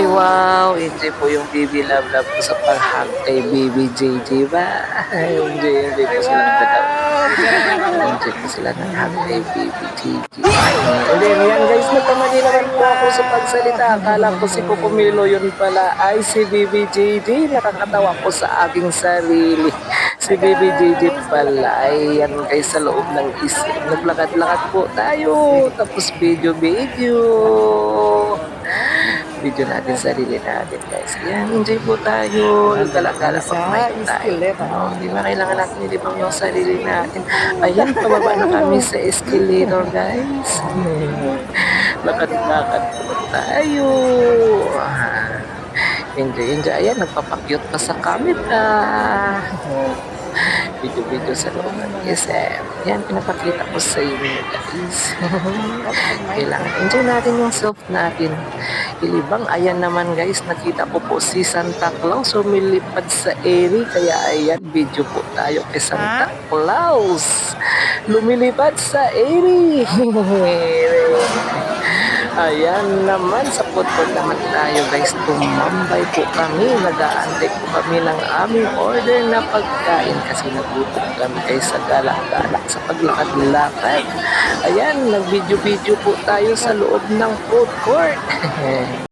Ay wow, enjoy po yung baby love love ko sa pag-hug kay baby JJ ba? Ay, enjoy, enjoy po sila ng love. Enjoy po sila ng hug kay baby JJ. And then yan guys, nagkamali naman po ako sa pagsalita. Akala ko si Kukumilo yun pala ay si baby JJ. Nakakatawa ko sa aking sarili. Si baby JJ pala ay yan guys sa loob ng isip. Naglakad-lakad po tayo. Tapos video-video video natin sarili natin guys. Yan, enjoy po tayo. Gala-gala pag may tayo. No, Hindi ba kailangan natin ilibang yung sarili natin. Ayan, pababa na kami sa escalator guys. Lakad-lakad po tayo. Enjoy, enjoy. Ayan, nagpapakyut pa sa camera. Video-video sa loob ng SM. Yan, pinapakita ko sa inyo guys. Kailangan enjoy natin yung self natin. Ilibang, ayan naman guys, nakita ko po si Santa Claus lumilipad sa area. Kaya ayan, video po tayo kay Santa Claus. Lumilipad sa area. Ayan naman, sa football naman tayo guys. Tumambay po kami. Nag-aantay po kami ng aming order na pagkain kasi nagutom kami guys sa gala-gala sa paglakad-lakad. Ayan, nag-video-video po tayo sa loob ng food court.